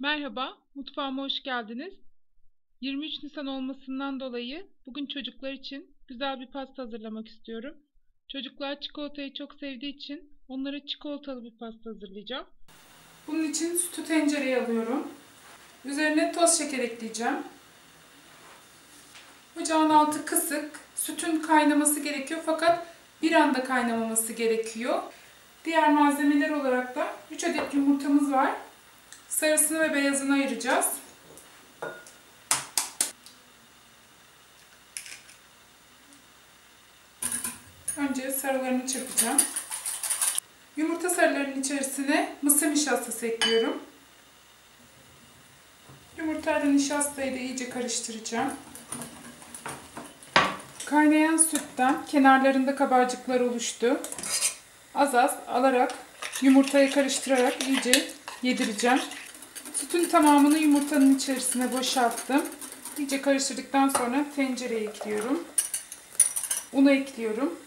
Merhaba, mutfağıma hoş geldiniz. 23 Nisan olmasından dolayı bugün çocuklar için güzel bir pasta hazırlamak istiyorum. Çocuklar çikolatayı çok sevdiği için onlara çikolatalı bir pasta hazırlayacağım. Bunun için sütü tencereye alıyorum. Üzerine toz şeker ekleyeceğim. Ocağın altı kısık. Sütün kaynaması gerekiyor fakat bir anda kaynamaması gerekiyor. Diğer malzemeler olarak da 3 adet yumurtamız var. Sarısını ve beyazını ayıracağız. Önce sarılarını çırpacağım. Yumurta sarılarının içerisine mısır nişastası ekliyorum. Yumurtayla nişastayı da iyice karıştıracağım. Kaynayan sütten kenarlarında kabarcıklar oluştu. Az az alarak yumurtayı karıştırarak iyice yedireceğim. Sütün tamamını yumurtanın içerisine boşalttım. İyice karıştırdıktan sonra tencereye ekliyorum. Unu ekliyorum.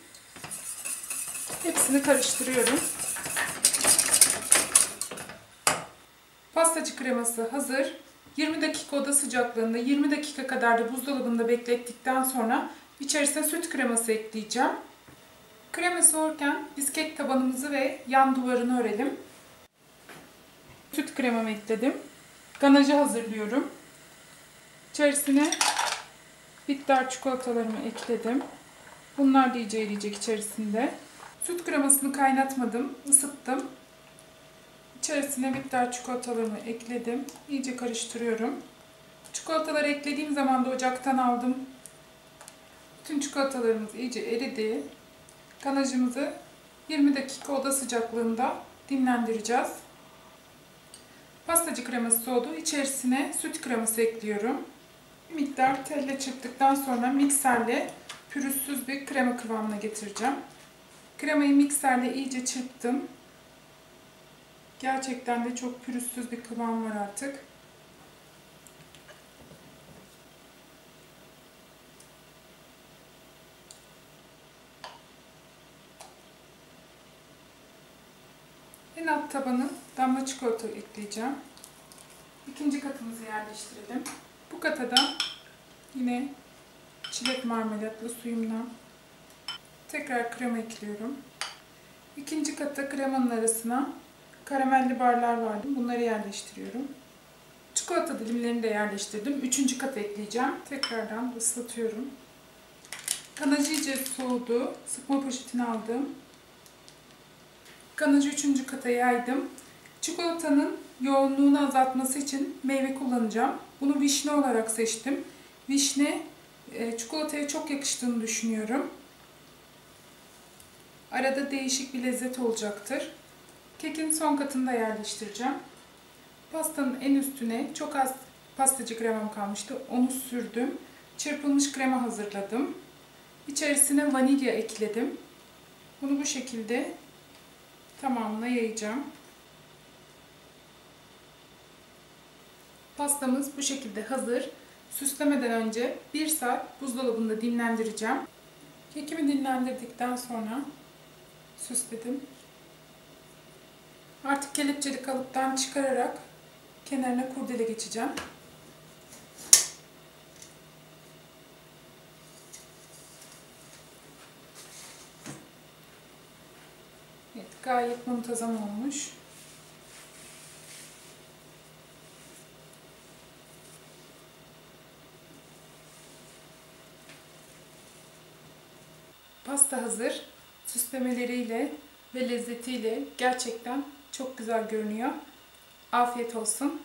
Hepsini karıştırıyorum. Pastacı kreması hazır. 20 dakika oda sıcaklığında 20 dakika kadar da buzdolabında beklettikten sonra içerisine süt kreması ekleyeceğim. Krema soğurken biskek tabanımızı ve yan duvarını örelim. Süt kremamı ekledim. Ganajı hazırlıyorum. İçerisine bitter çikolatalarımı ekledim. Bunlar da iyice eriyecek içerisinde. Süt kremasını kaynatmadım, ısıttım. İçerisine bitter çikolatalarımı ekledim. İyice karıştırıyorum. Çikolataları eklediğim zaman da ocaktan aldım. Bütün çikolatalarımız iyice eridi. Ganajımızı 20 dakika oda sıcaklığında dinlendireceğiz. Pastacı kreması soğudu. İçerisine süt kreması ekliyorum. Bir miktar telle çırptıktan sonra mikserle pürüzsüz bir krema kıvamına getireceğim. Kremayı mikserle iyice çırptım. Gerçekten de çok pürüzsüz bir kıvam var artık. En alt tabanı damla çikolata ekleyeceğim. İkinci katımızı yerleştirelim. Bu kata da yine çilek marmelatlı suyumdan tekrar krema ekliyorum. İkinci kata kremanın arasına karamelli barlar vardı. Bunları yerleştiriyorum. Çikolata dilimlerini de yerleştirdim. Üçüncü kat ekleyeceğim. Tekrardan ıslatıyorum. Kanacı iyice soğudu. Sıkma poşetini aldım. Kanacı üçüncü kata yaydım. Çikolatanın yoğunluğunu azaltması için meyve kullanacağım. Bunu vişne olarak seçtim. Vişne e, çikolataya çok yakıştığını düşünüyorum. Arada değişik bir lezzet olacaktır. Kekin son katını da yerleştireceğim. Pastanın en üstüne çok az pastacı kremam kalmıştı. Onu sürdüm. Çırpılmış krema hazırladım. İçerisine vanilya ekledim. Bunu bu şekilde tamamına yayacağım. Pastamız bu şekilde hazır. Süslemeden önce 1 saat buzdolabında dinlendireceğim. Kekimi dinlendirdikten sonra süsledim. Artık kelepçeli kalıptan çıkararak kenarına kurdele geçeceğim. Gayet muntazam olmuş. Pasta hazır. Süslemeleriyle ve lezzetiyle gerçekten çok güzel görünüyor. Afiyet olsun.